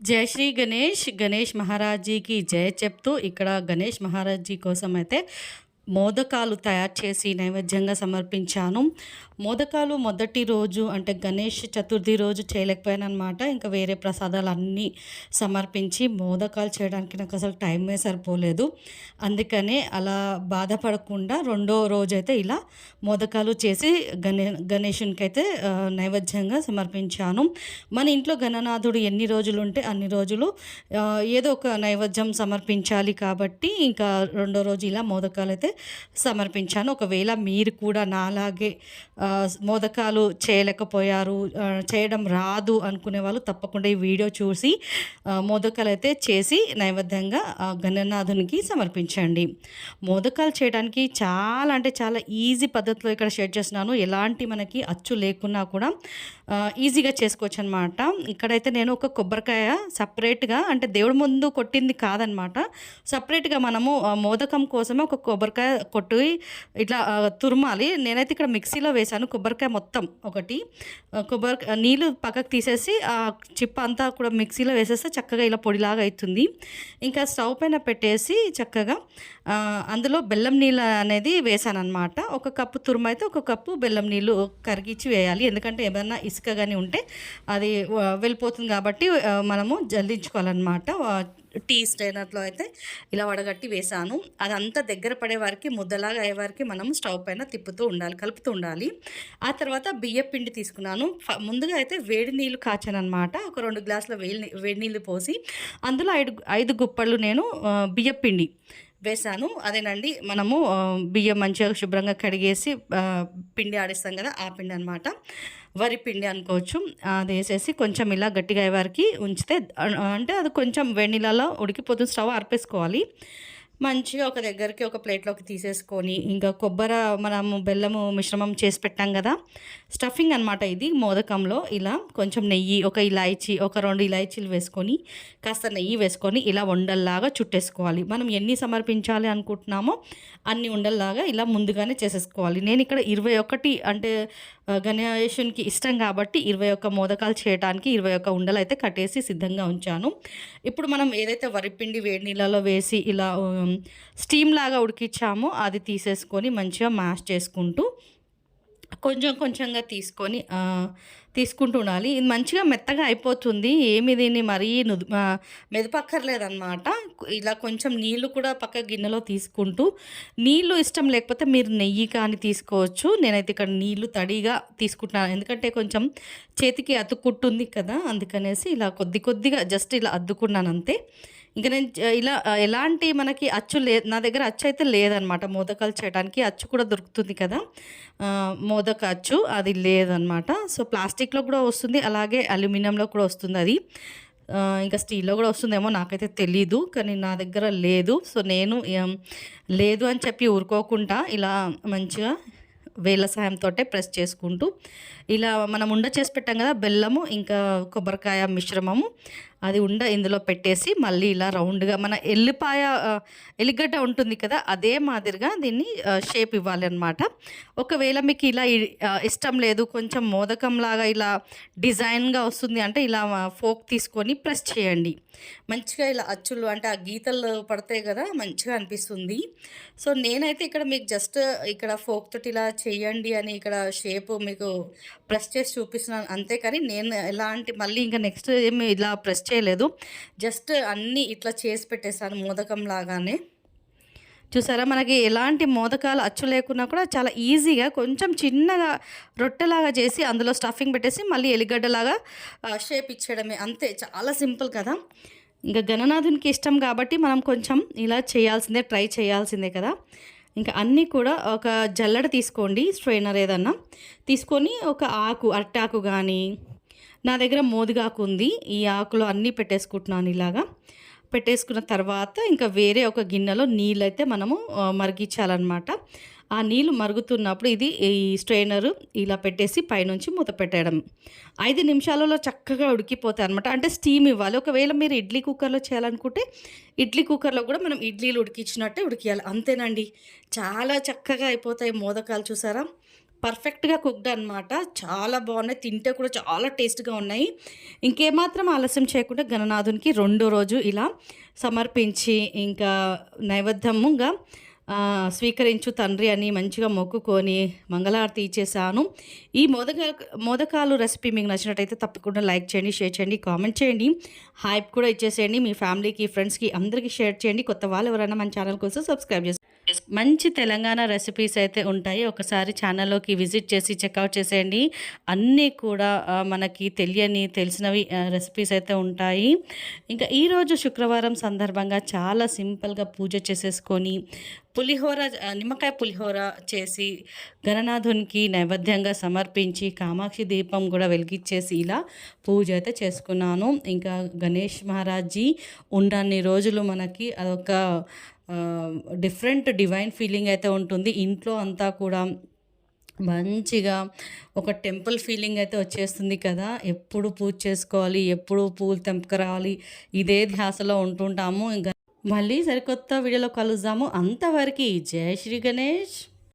జై శ్రీ గణేష్ గణేష్ మహారాజ్జీకి జయ చెప్తూ ఇక్కడ గణేష్ మహారాజ్జీ కోసం అయితే మోదకాలు తయారు చేసి నైవేద్యంగా సమర్పించాను. మోదకాలు మొదటి రోజు అంటే గణేష్ చతుర్థి రోజు చేయలేకపోయాను అనమాట ఇంకా వేరే ప్రసాదాలు అన్నీ సమర్పించి మోదకాలు చేయడానికి నాకు అసలు టైమే సరిపోలేదు. అందుకనే అలా బాధపడకుండా రెండో రోజు అయితే ఇలా మోదకాలు చేసి గణే గణేషునికి అయితే నైవేద్యంగా సమర్పించాను. మన ఇంట్లో గణనాథుడు ఎన్ని రోజులు ఉంటే అన్ని రోజులు ఏదో ఒక నైవేద్యం సమర్పించాలి కాబట్టి ఇంకా రెండో రోజు ఇలా మోదకాలు అయితే సమర్పించాను. ఒకవేళ మీరు కూడా నాలాగే మోదకాలు చేయలేకపోయారు చేయడం రాదు అనుకునే వాళ్ళు తప్పకుండా ఈ వీడియో చూసి మోదకాలు అయితే చేసి నైవేద్యంగా గణనాథునికి సమర్పించండి. మోదకాలు చేయడానికి చాలా అంటే చాలా ఈజీ పద్ధతిలో ఇక్కడ షేర్ చేస్తున్నాను. ఎలాంటి మనకి అచ్చు లేకున్నా కూడా ఈజీగా చేసుకోవచ్చు అనమాట ఇక్కడైతే నేను ఒక కొబ్బరికాయ సపరేట్గా అంటే దేవుడి ముందు కొట్టింది కాదనమాట. సపరేట్గా మనము మోదకం కోసమే ఒక కొబ్బరికాయ కొట్టి ఇట్లా తురమాలి. నేనైతే ఇక్కడ మిక్సీలో వేశాను కొబ్బరికాయ మొత్తం ఒకటి. కొబ్బరి నీళ్ళు పక్కకు తీసేసి ఆ చిప్ప అంతా కూడా మిక్సీలో వేసేస్తే చక్కగా ఇలా పొడిలాగా అవుతుంది ఇంకా స్టవ్ పైన పెట్టేసి చక్కగా అందులో బెల్లం నీళ్ళు అనేది వేసాను అనమాట ఒక కప్పు తురుమ అయితే ఒక కప్పు బెల్లం నీళ్ళు కరిగించి వేయాలి. ఎందుకంటే ఏమైనా ఇసుక కానీ ఉంటే అది వెళ్ళిపోతుంది కాబట్టి మనము జల్లించుకోవాలన్నమాట టీ స్టైనర్లో అయితే ఇలా వడగట్టి వేసాను. అదంతా దగ్గర పడే వారికి ముద్దలాగా అయ్యే వారికి మనం స్టవ్ పైన తిప్పుతూ ఉండాలి కలుపుతూ ఉండాలి. ఆ తర్వాత బియ్య పిండి తీసుకున్నాను. ముందుగా అయితే వేడి నీళ్ళు కాచాను అనమాట ఒక రెండు గ్లాసుల వేడి వేడి నీళ్ళు పోసి అందులో ఐదు ఐదు గుప్పళ్ళు నేను ఆ, బియ్య పిండి. వేసాను అదేనండి మనము బియ్యం మంచిగా శుభ్రంగా కడిగేసి పిండి ఆడిస్తాం కదా ఆ పిండి అనమాట వరి పిండి అనుకోవచ్చు. అది వేసేసి కొంచెం ఇలా గట్టిగా అయ్యే వరకు ఉంచితే అంటే అది కొంచెం వెన్నీళ్ళలో ఉడికిపోతుంది స్టవ్ ఆర్పేసుకోవాలి. మంచిగా ఒక దగ్గరికి ఒక ప్లేట్లోకి తీసేసుకొని ఇంకా కొబ్బరి మనము బెల్లము మిశ్రమం చేసి పెట్టాం కదా. స్టఫింగ్ అనమాట ఇది మోదకంలో. ఇలా కొంచెం నెయ్యి ఒక ఇలాయచీ ఒక రెండు ఇలాయచీలు వేసుకొని కాస్త నెయ్యి వేసుకొని ఇలా ఉండల్లాగా చుట్టేసుకోవాలి. మనం ఎన్ని సమర్పించాలి అనుకుంటున్నామో అన్ని ఉండల్లాగా ఇలా ముందుగానే చేసేసుకోవాలి. నేను ఇక్కడ ఇరవై ఒకటి అంటే గణేషునికి ఇష్టం కాబట్టి ఇరవై ఒక్క మోదకాలు చేయడానికి ఇరవై ఒక్క ఉండలు అయితే కట్టేసి సిద్ధంగా ఉంచాను. ఇప్పుడు మనం ఏదైతే వరిపిండి వేడి నీళ్ళలో వేసి ఇలా స్టీమ్ లాగా ఉడికించాము అది తీసేసుకొని మంచిగా మ్యాష్ చేసుకుంటూ కొంచెం కొంచెంగా తీసుకొని తీసుకుంటూ ఉండాలి. ఇది మంచిగా మెత్తగా అయిపోతుంది. ఏమి దీన్ని మరీ నుదు మెదపక్కర్లేదన్నమాట. ఇలా కొంచెం నీళ్ళు కూడా పక్క గిన్నెలో తీసుకుంటూ నీళ్ళు ఇష్టం లేకపోతే మీరు నెయ్యి కానీ తీసుకోవచ్చు. నేనైతే ఇక్కడ నీళ్ళు తడిగా తీసుకుంటున్నాను. ఎందుకంటే కొంచెం చేతికి అతుక్కుంటుంది కదా అందుకనేసి ఇలా కొద్ది కొద్దిగా జస్ట్ ఇలా అద్దుకున్నాను అంతే. ఇంకా నేను ఇలా ఎలాంటి మనకి అచ్చు లే నా దగ్గర అచ్చు అయితే లేదనమాట. మోదకాలు చేయడానికి అచ్చు కూడా దొరుకుతుంది కదా. మోదక అచ్చు అది లేదనమాట. సో ప్లాస్టిక్లో కూడా వస్తుంది అలాగే అల్యూమినియంలో కూడా వస్తుంది అది. ఇంకా స్టీల్లో కూడా వస్తుందేమో నాకైతే తెలీదు కానీ నా దగ్గర లేదు. సో నేను లేదు అని చెప్పి ఊరుకోకుండా ఇలా మంచిగా వేల సాయంతో ప్రెస్ చేసుకుంటూ ఇలా మనం ఉండ చేసి పెట్టాం కదా బెల్లము ఇంకా కొబ్బరికాయ మిశ్రమము అది ఉండ ఇందులో పెట్టేసి మళ్ళీ ఇలా రౌండ్గా మన ఎల్లిపాయ ఎల్లిగడ్డ ఉంటుంది కదా అదే మాదిరిగా దీన్ని షేప్ ఇవ్వాలి అనమాట ఒకవేళ మీకు ఇలా ఇష్టం లేదు కొంచెం మోదకంలాగా ఇలా డిజైన్గా వస్తుంది అంటే ఇలా ఫోక్ తీసుకొని ప్రెస్ చేయండి. మంచిగా ఇలా అచ్చులు అంటే ఆ గీతలు పడతాయి కదా మంచిగా అనిపిస్తుంది. సో నేనైతే ఇక్కడ మీకు జస్ట్ ఇక్కడ ఫోక్ తోటి ఇలా చేయండి అని ఇక్కడ షేప్ మీకు ప్రెస్ చేసి చూపిస్తున్నాను. అంతే కానీ నేను ఎలాంటి మళ్ళీ ఇంకా నెక్స్ట్ ఏమి ఇలా ప్రెస్ చేయలేదు. జస్ట్ అన్నీ ఇట్లా చేసి పెట్టేశాను మోదకం లాగానే. చూసారా? మనకి ఎలాంటి మోదకాలు అచ్చు లేకున్నా కూడా చాలా ఈజీగా కొంచెం చిన్నగా రొట్టెలాగా చేసి అందులో స్టఫింగ్ పెట్టేసి మళ్ళీ ఎలిగడ్డలాగా షేప్ ఇచ్చేయడమే. అంతే చాలా సింపుల్ కదా. ఇంకా గణనాథునికి ఇష్టం కాబట్టి మనం కొంచెం ఇలా చేయాల్సిందే ట్రై చేయాల్సిందే కదా. ఇంకా అన్నీ కూడా ఒక జల్లడ తీసుకోండి స్ట్రైనర్ ఏదన్నా. తీసుకొని ఒక ఆకు అట్టాకు కానీ నా దగ్గర మోదుగాకు ఉంది. ఈ ఆకులో అన్నీ పెట్టేసుకుంటున్నాను ఇలాగా. పెట్టేసుకున్న తర్వాత ఇంకా వేరే ఒక గిన్నెలో నీళ్ళు అయితే మనము మరిగించాలన్నమాట. ఆ నీళ్ళు మరుగుతున్నప్పుడు ఇది ఈ స్ట్రెయినరు ఇలా పెట్టేసి పైనుంచి మూత పెట్టడం ఐదు నిమిషాలలో చక్కగా ఉడికిపోతాయి అనమాట అంటే స్టీమ్ ఇవ్వాలి. ఒకవేళ మీరు ఇడ్లీ కుక్కర్లో చేయాలనుకుంటే ఇడ్లీ కుక్కర్లో కూడా మనం ఇడ్లీలు ఉడికించినట్టే ఉడికియాలి. అంతేనండి. చాలా చక్కగా అయిపోతాయి మోదకాలు చూసారా? పర్ఫెక్ట్‌గా కుక్డ్ అనమాట. చాలా బాగున్నాయి. తింటే కూడా చాలా టేస్ట్‌గా ఉన్నాయి. ఇంకేమాత్రం ఆలస్యం చేయకుండా గణనాథునికి రెండో రోజు ఇలా సమర్పించి ఇంకా నైవేద్యముగా స్వీకరించు తండ్రి అని మంచిగా మొక్కుకొని మంగళారతి ఇచ్చేసాను. ఈ మోదక మోదకాలు రెసిపీ మీకు నచ్చినట్టయితే తప్పకుండా లైక్ చేయండి, షేర్ చేయండి, కామెంట్ చేయండి. హైప్ కూడా ఇచ్చేసేయండి. మీ ఫ్యామిలీకి, ఫ్రెండ్స్‌కి అందరికీ షేర్ చేయండి. కొత్త వాళ్ళు ఎవరైనా మన ఛానల్ కోసం సబ్స్క్రైబ్ చేసుకోండి మంచి తెలంగాణ రెసిపీస్ అయితే ఉంటాయి. ఒకసారి ఛానల్‌లోకి విజిట్ చేసి చెక్అవుట్ చేసేయండి. అన్నీ కూడా మనకి తెలియని, తెలిసినవి రెసిపీస్ అయితే ఉంటాయి. ఇంకా ఈరోజు శుక్రవారం సందర్భంగా చాలా సింపుల్‌గా పూజ చేసేసుకొని పులిహోర నిమ్మకాయ పులిహోర చేసి గణనాథునికి నైవేద్యంగా సమర్పించి కామాక్షి దీపం కూడా వెలిగించేసి ఇలా పూజ అయితే చేసుకున్నాను. ఇంకా గణేష్ మహారాజ్‌జీ ఉన్నన్ని రోజులు మనకి అదొక డిఫరెంట్ డివైన్ ఫీలింగ్ అయితే ఉంటుంది. ఇంట్లో అంతా కూడా మంచిగా ఒక టెంపుల్ ఫీలింగ్ అయితే వచ్చేస్తుంది కదా! ఎప్పుడు పూజ చేసుకోవాలి, ఎప్పుడు పూలు తెంపకరావాలి ఇదే ధ్యాసలో ఉంటుంటాము. ఇంకా మళ్ళీ సరికొత్త వీడియోలో కలుద్దాము. అంతవరకు జై శ్రీ గణేష్.